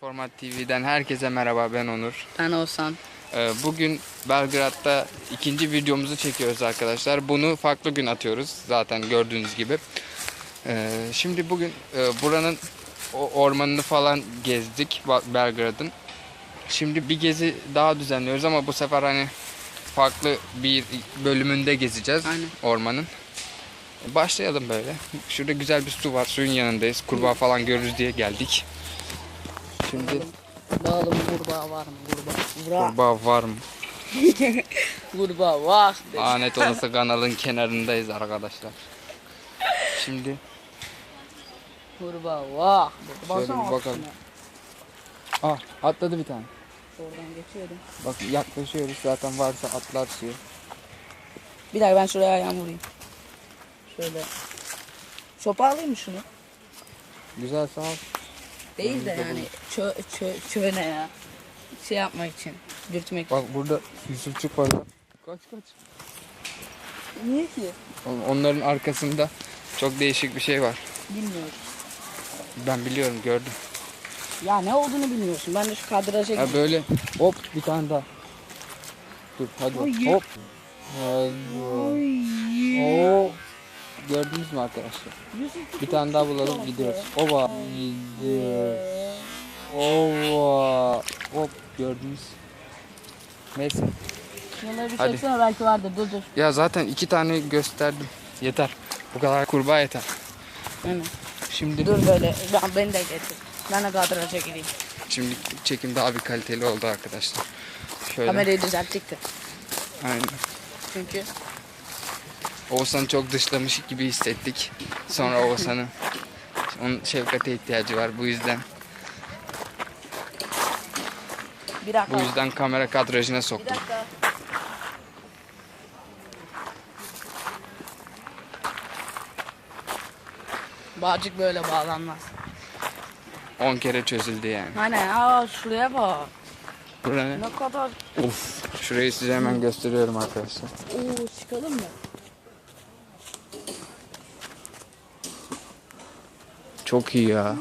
Format TV'den herkese merhaba ben Onur. Ben Oğuzhan. Ee, Bugün Belgrad'da ikinci videomuzu çekiyoruz arkadaşlar. Bunu farklı gün atıyoruz zaten gördüğünüz gibi. Ee, Şimdi bugün e, buranın o ormanını falan gezdik Ba- Belgrad'ın. Şimdi bir gezi daha düzenliyoruz ama bu sefer hani farklı bir bölümünde gezeceğiz Aynen. ormanın. Başlayalım böyle. Şurada güzel bir su var. Suyun yanındayız. Kurbağa falan görürüz diye geldik. Şimdi Bakalım kurbağa var mı? Kurbağa. Kurbağa var mı? Kurbağa var. Anet olası kanalın kenarındayız arkadaşlar. Şimdi Kurbağa var. Şöyle bir bakalım. ah atladı bir tane. Oradan geçiyordum. Bak yaklaşıyoruz zaten varsa atlar suya. Bir dakika ben şuraya ayağımı vurayım. Şöyle. Sopa alayım mı şunu? Güzel sağ ol. Değil de yani çö, çö, çö ne ya? Şey yapmak için. Dürtmek. Bak burada Yusufçuk var. Kaç kaç. Niye ki? On- Onların arkasında çok değişik bir şey var. Bilmiyorum. Ben biliyorum gördüm. Ya ne olduğunu bilmiyorsun. Ben de şu kadraja Ha böyle hop bir tane daha. Dur hadi Ay. hop. Oo. Gördünüz mü arkadaşlar? Bir tane daha bulalım gidiyoruz. Oba. Gidiyoruz. Ova. Hop gördünüz. Neyse. Şunları bir Hadi. çeksene belki vardır. Dur dur. Ya zaten iki tane gösterdim. Yeter. Bu kadar kurbağa yeter. Aynen. Şimdi Dur böyle. Ben, beni de getir. Ben de kadraja gireyim. şimdi çekim daha bir kaliteli oldu arkadaşlar. Şöyle. Kamerayı düzelttik de. Aynen. Çünkü Oğuzhan'ı çok dışlamış gibi hissettik. Sonra Oğuzhan'ın onun şefkate ihtiyacı var. Bu yüzden bir dakika. bu yüzden kamera kadrajına Bir soktum. dakika. Bağcık böyle bağlanmaz. 10 kere çözüldü yani. Hani ya şuraya bak. Bura ne? Ne kadar. Of. Şurayı size hemen gösteriyorum arkadaşlar. Oo çıkalım mı? Çok iyi ya.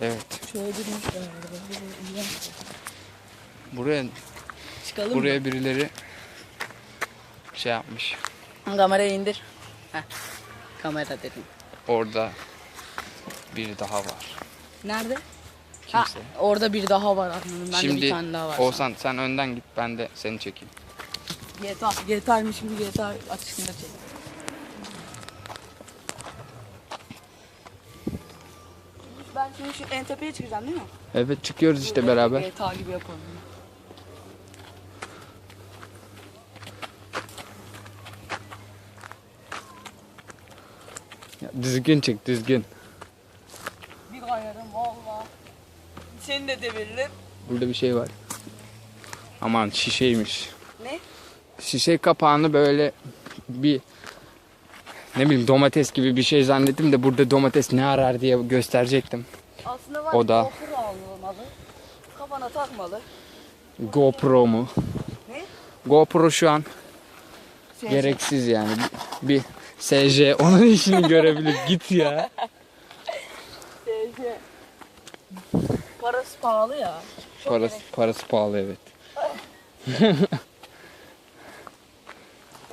Evet. Şöyle. Buraya Çıkalım mı? buraya birileri şey yapmış. Kamerayı indir. Heh. Kamera dedim. Orada biri daha var. Nerede? Ha, Kimse. orada bir daha var anladım. Bende Şimdi bir tane daha var. Oğuzhan sen önden git ben de seni çekeyim. GTA. GTA'ymış şimdi GTA açışında çek. Ben şimdi şu en tepeye çıkacağım değil mi? Evet çıkıyoruz işte beraber. GTA gibi yapalım. Ya, düzgün çık düzgün. Bir kayarım valla. Seni de deviririm. Burada bir şey var. Aman şişeymiş. Ne? Şişe kapağını böyle bir ne bileyim domates gibi bir şey zannettim de burada domates ne arar diye gösterecektim. Aslında var O da. GoPro almalı. Kafana takmalı. GoPro mu? Ne? GoPro şu an Şey, gereksiz yani. Bir, bir onun işini görebilir. Git ya. Şey. Parası pahalı ya. Çok Parası, parası pahalı evet.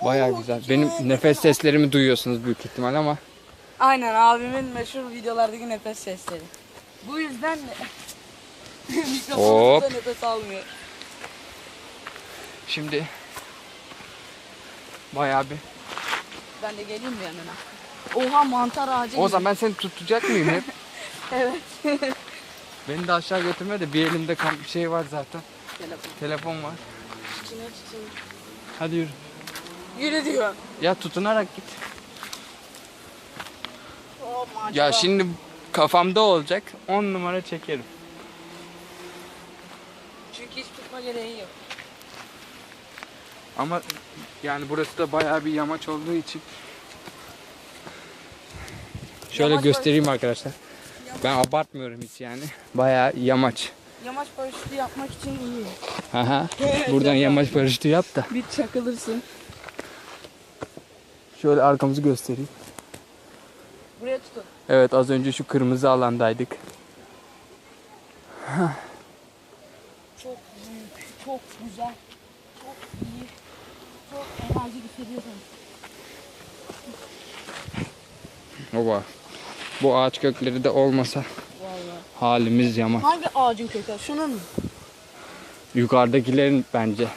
Baya güzel. Benim nefes seslerimi duyuyorsunuz büyük ihtimal ama Aynen abimin meşhur videolardaki nefes sesleri. Bu yüzden mikrofonda Hop. nefes almıyor. şimdi baya bir. Ben de geleyim mi yanına? Oha mantar ağacı O zaman ben seni tutacak mıyım hep? Evet. Beni de aşağı götürme de bir elimde kamp şey var zaten. Telefon. Telefon var. İçine çiçeği. Hadi yürü. Yürü diyor. Ya tutunarak git. Macera. Ya şimdi kafamda olacak 10 numara çekerim. Çünkü hiç tutma gereği yok. Ama yani burası da bayağı bir yamaç olduğu için. Şöyle Yamaç göstereyim arkadaşlar. Ben abartmıyorum hiç yani. Bayağı yamaç. Yamaç paraşütü yapmak için iyi. Aha. Buradan yamaç paraşütü yap da. Bir çakılırsın. Şöyle arkamızı göstereyim. Buraya tutun. Evet az önce şu kırmızı alandaydık. Çok büyük, çok güzel, çok iyi, çok enerjik hissediyorsun. Baba. Bu ağaç kökleri de olmasa Vallahi. halimiz yaman. Hangi ağacın kökü? Şunun mu? Yukarıdakilerin bence.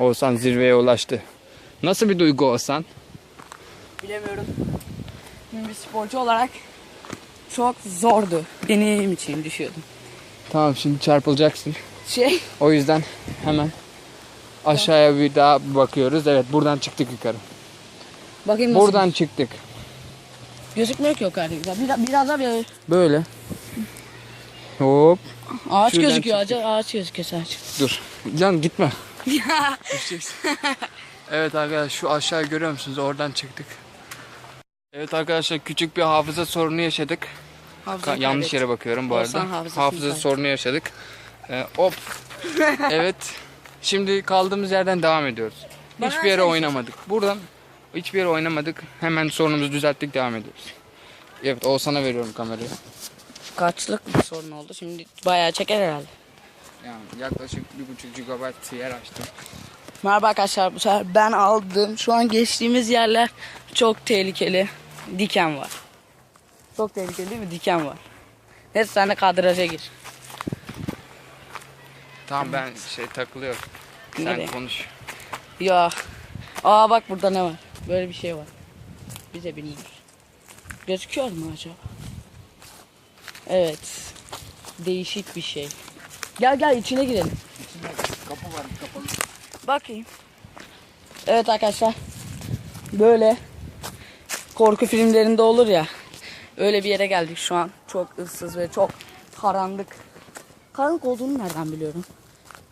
Oğuzhan zirveye ulaştı. Nasıl bir duygu Oğuzhan? Bilemiyorum. Bir sporcu olarak çok zordu. Benim için düşüyordum. Tamam şimdi çarpılacaksın. Şey, O yüzden hemen aşağıya bir daha bakıyoruz. Evet buradan çıktık yukarı. bakayım nasıl. Buradan çıktık. Gözükmüyor ki o kadar güzel. Biraz, biraz daha bir Böyle. Hop. ağaç Şuradan gözüküyor. Ağaç, ağaç gözüküyor sadece. Dur. Can gitme. Düşeceksin. evet arkadaşlar şu aşağı görüyor musunuz? Oradan çıktık. Evet arkadaşlar küçük bir hafıza sorunu yaşadık. Hafızayı Ka- yanlış yere bakıyorum bu Oğuzhan arada. hafızasını Hafıza sorunu yaşadık. Ee, hop. evet. Şimdi kaldığımız yerden devam ediyoruz. Bana Hiçbir yere versene oynamadık. Buradan hiçbir yere oynamadık. Hemen sorunumuzu düzelttik devam ediyoruz. Evet Oğuzhan'a veriyorum kamerayı. Kaçlık bir sorun oldu. Şimdi bayağı çeker herhalde. Yani yaklaşık 1.5 GB yer açtım. Merhaba arkadaşlar. Bu sefer ben aldım. Şu an geçtiğimiz yerler çok tehlikeli. Diken var. Çok tehlikeli değil mi? Diken var. Neyse sen de kadraja gir. Tamam ben şey takılıyorum. Sen Nereye? konuş. Ya. Aa bak burada ne var? Böyle bir şey var. Bize bilmiyoruz. Gözüküyor mu acaba? Evet. Değişik bir şey. Gel gel içine girelim. Kapı var kapalı. Bakayım. Evet arkadaşlar. Böyle korku filmlerinde olur ya. Öyle bir yere geldik şu an. Çok ıssız ve çok karanlık. Karanlık olduğunu nereden biliyorum?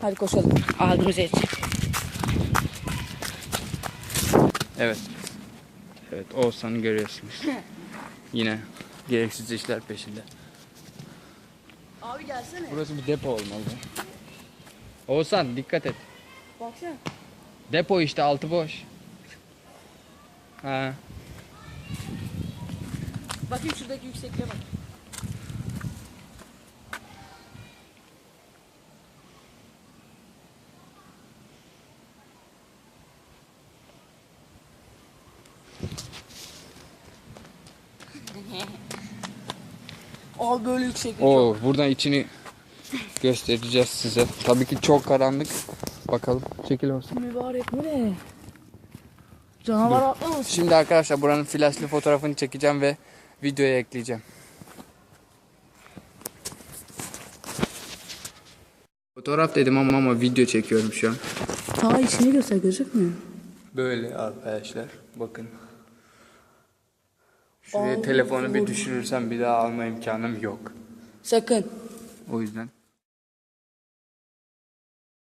Hadi koşalım. Ağacımıza yetişelim. Evet. Evet Oğuzhan'ı görüyorsunuz. Yine gereksiz işler peşinde. Abi gelsene. Burası bir depo olmalı. Oğuzhan dikkat et. Baksana. Depo işte altı boş. Ha. Bakayım şuradaki yüksekliğe bak. Al böyle yükseklik çok. Oo buradan içini göstereceğiz size. Tabii ki çok karanlık. Bakalım çekil olsun. Mübarek bu ne? Canavar atlamasın. Şimdi arkadaşlar buranın flaşlı fotoğrafını çekeceğim ve videoya ekleyeceğim. Fotoğraf dedim ama ama video çekiyorum şu an. Ta içine göster gözükmüyor. Böyle arkadaşlar bakın. Şuraya telefonu bir düşürürsem bir daha alma imkanım yok. Sakın. O yüzden